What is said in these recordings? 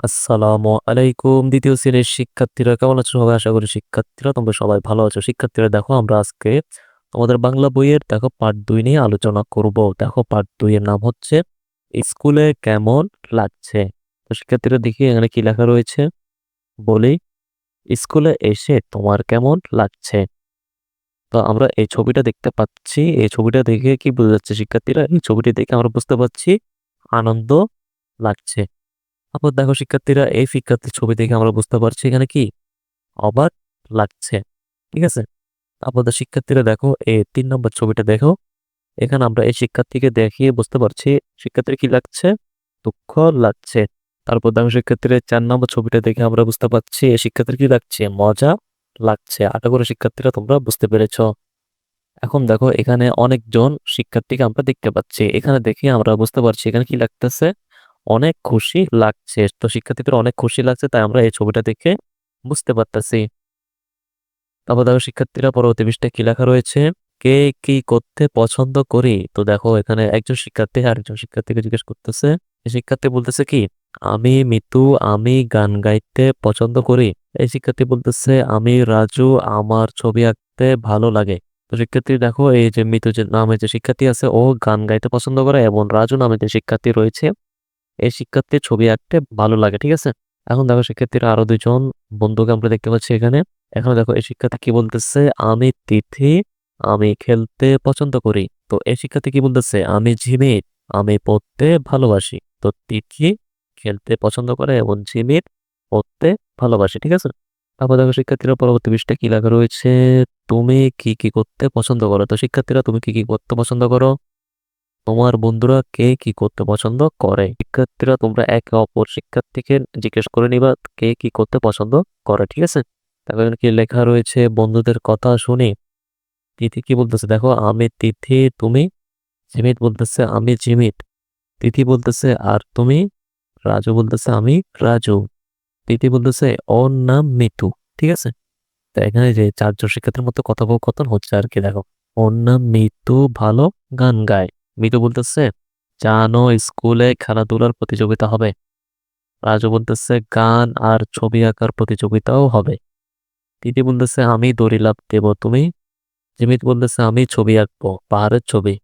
আসসালামু আলাইকুম। দ্বিতীয় শ্রেণির শিক্ষার্থীরা কেমন আছো? সবাই আশা করি শিক্ষার্থীরা তোমরা সবাই ভালো আছো। শিক্ষার্থীরা, দেখো আমরা আজকে তোমাদের বাংলা বইয়ের, দেখো পার্ট দুই নিয়ে আলোচনা করব। দেখো পার্ট দুই এর নাম হচ্ছে, স্কুলে কেমন লাগছে? তো শিক্ষার্থীরা, দেখি এখানে কি লেখা রয়েছে। বলি, স্কুলে এসে তোমার কেমন লাগছে? তো আমরা এই ছবিটা দেখতে পাচ্ছি। এই ছবিটা দেখে কি বোঝা যাচ্ছে শিক্ষার্থীরা? এই ছবিটি দেখে আমরা বুঝতে পারছি, আনন্দ লাগছে। তারপর দেখো শিক্ষার্থীরা, এই শিক্ষার্থীর ছবি দেখে আমরা বুঝতে পারছি এখানে কি? অবাক লাগছে, ঠিক আছে? তারপর শিক্ষার্থীরা দেখো, এই তিন নম্বর ছবিটা দেখো। এখানে আমরা এই শিক্ষার্থীকে দেখিয়ে বুঝতে পারছি শিক্ষার্থীর কি লাগছে? দুঃখ লাগছে। তারপর দেখো শিক্ষার্থীর চার নম্বর ছবিটা দেখে আমরা বুঝতে পারছি এই শিক্ষার্থীর কি লাগছে? মজা লাগছে। আশা করে শিক্ষার্থীরা তোমরা বুঝতে পেরেছ। এখন দেখো এখানে অনেকজন শিক্ষার্থীকে আমরা দেখতে পাচ্ছি। এখানে দেখে আমরা বুঝতে পারছি এখানে কি লাগতেছে। অনেক খুশি লাগছে। তো শিক্ষার্থীদের অনেক খুশি লাগছে, তাই আমরা এই ছবিটা দেখে বুঝতে পারতেছি। তারপর দেখো শিক্ষার্থীরা পরবর্তী পৃষ্ঠায় কি লেখা রয়েছে? কে কি করতে পছন্দ করি? তো দেখো এখানে একজন শিক্ষার্থী আরেকজন শিক্ষার্থীকে জিজ্ঞেস করতেছে। শিক্ষার্থী বলতেছে কি, আমি মিতু, আমি গান গাইতে পছন্দ করি। এই শিক্ষার্থী বলতেছে, আমি রাজু, আমার ছবি আঁকতে ভালো লাগে। তো শিক্ষার্থী দেখো, এই যে মিতু যে নামে যে শিক্ষার্থী আছে, ও গান গাইতে পছন্দ করে এবং রাজু নামে যে শিক্ষার্থী রয়েছে এই শিক্ষার্থীর ছবি আঁকতে ভালো লাগে, ঠিক আছে? এখন দেখো শিক্ষার্থীরা আরও দুজন বন্ধুকে আমরা দেখতে পাচ্ছি এখানে। এখন দেখো এই শিক্ষার্থী কি বলতেছে, আমি তিথি, আমি খেলতে পছন্দ করি। তো এই শিক্ষার্থী কি বলতেছে, আমি ঝিমির, আমি পড়তে ভালোবাসি। তো তিথি খেলতে পছন্দ করে এবং ঝিমির পড়তে ভালোবাসি, ঠিক আছে? তারপর দেখো শিক্ষার্থীরা পরবর্তী পৃষ্ঠায় কি লেখা রয়েছে, তুমি কি কি করতে পছন্দ করো? তো শিক্ষার্থীরা, তুমি কি কি করতে পছন্দ করো? তোমার বন্ধুরা কে কি করতে পছন্দ করে? শিক্ষার্থীরা তোমরা একে অপর শিক্ষার্থীকে জিজ্ঞেস করে নিবা কে কি করতে পছন্দ করে, ঠিক আছে? তারপর কি লেখা রয়েছে? বন্ধুদের কথা শুনে। তিথি কি বলতেছে? দেখো, আমি তিথি, তুমি জিমিত বলতেছে, আমি জিমিত। তিথি বলতেছে, আর তুমি? রাজু বলতেছে, আমি রাজু। তিথি বলতেছে, ওর নাম মিতু, ঠিক আছে? তো এখানে যে চারজন শিক্ষার্থীর মতো কথোপকথন হচ্ছে আর কি, দেখো। ওর নাম মিতু ভালো গান গায়। মিতু বলতেছে, জানো, স্কুলে খেলাধুলার প্রতিযোগিতা হবে। রাজু বলতেছে, গান আর ছবি আঁকার প্রতিযোগিতাও হবে। দিদি বলতেছে, আমি দড়ি লাভ দেব তুমি? জিমিত বলতেছে, আমি ছবি আঁকবো, পাহাড়ের ছবি।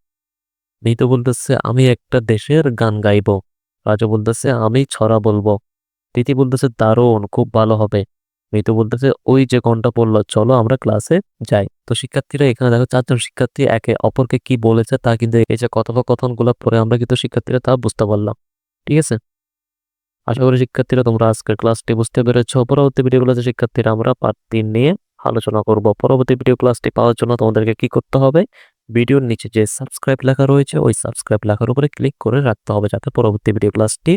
মিতু বলতেছে, আমি একটা দেশের গান গাইবো। রাজু বলতেছে, আমি ছড়া বলব। তিথি বলতেছে, দারুণ, খুব ভালো হবে। মিতু বলতেছে, ওই যে ঘণ্টা পড়ল, চলো আমরা ক্লাসে যাই। তো শিক্ষার্থীরা এখানে দেখো চারজন শিক্ষার্থী একে অপরকে কি বলেছে তা কিন্তু এই যে কথোপকথনগুলো পরে আমরা কিন্তু শিক্ষার্থীরা তা বুঝতে পারলাম। ঠিক আছে? আশা করি শিক্ষার্থীরা তোমরা আজকের ক্লাসটি বুঝতে পেরেছ। পরবর্তী ভিডিওগুলোতে শিক্ষার্থীরা আমরা পার্ট তিন নিয়ে আলোচনা করব। পরবর্তী ভিডিও ক্লাসটি পাওয়ার জন্য তোমাদেরকে কি করতে হবে? ভিডিওর নিচে যে সাবস্ক্রাইব লেখা রয়েছে, ওই সাবস্ক্রাইব লেখার উপরে ক্লিক করে রাখতে হবে যাতে পরবর্তী ভিডিও ক্লাসটি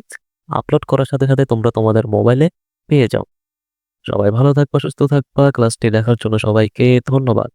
আপলোড করার সাথে সাথে তোমরা তোমাদের মোবাইলে পেয়ে যাও। সবাই ভালো থাকবা সুস্থ থাকবা। ক্লাসটি দেখার জন্য সবাইকে ধন্যবাদ।